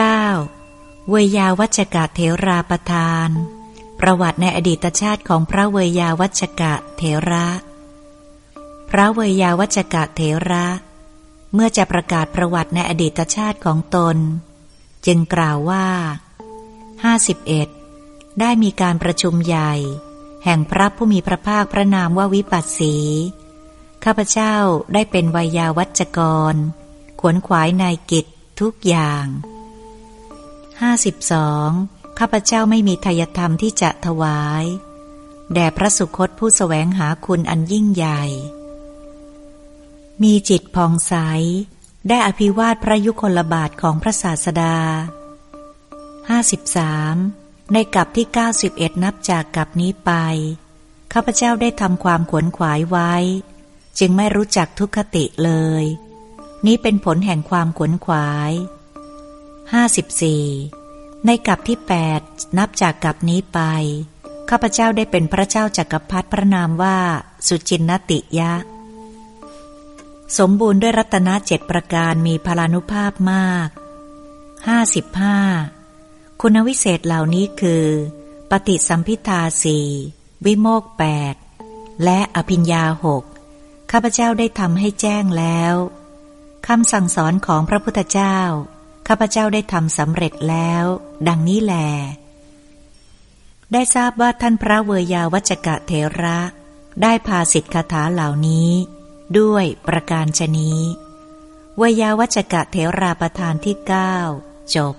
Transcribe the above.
9. เวยาวัจกะเถราประทาน ประวัติในอดีตชาติของพระเวยาวัจกะเถระ พระเวยาวัจกะเถระ เมื่อจะประกาศประวัติในอดีตชาติของตน จึงกล่าวว่า 51. ได้มีการประชุมใหญ่ แห่งพระผู้มีพระภาคพระนามว่าวิปัสสี ข้าพเจ้าได้เป็นวยาวัจกร ขวนขวายในกิจทุกอย่าง 52. ข้าพเจ้าไม่มีทายธรรมที่จะถวาย แด่พระสุคตผู้สแสวงหาคุณอันยิ่งใหญ่ มีจิตพองใส ได้อภิวาทพระยุคลบาทของพระศาสดา 53. ในกับที่ 91 นับจากกับนี้ไป ข้าพเจ้าได้ทำความขวนขวายไว้ จึงไม่รู้จักทุกขติเลย นี้เป็นผลแห่งความขวนขวาย 54. ในกับที่ 8 นับจากกับนี้ไป ข้าพเจ้าได้เป็นพระเจ้าจากักรพรรดิพระนามว่า สุจินนติยะ สมบูรณ์ด้วยรัตนเจ็ดประการมีพลานุภาพมาก 55. คุณวิเศษเหล่านี้คือ ปฏิสัมพิทาสี่วิโมกแปดและอภิญญาหกข้าพเจ้าได้ทำให้แจ้งแล้วคำสั่งสอนของพระพุทธเจ้า ข้าพเจ้าได้ทำสำเร็จแล้ว ดังนี้แล ได้ทราบว่าท่านพระเวยาวัจกะเทระ ได้พาสิทธิคาถาเหล่านี้ ด้วยประการชนี้ เวยาวัจกะเทราประธานที่เก้าจบ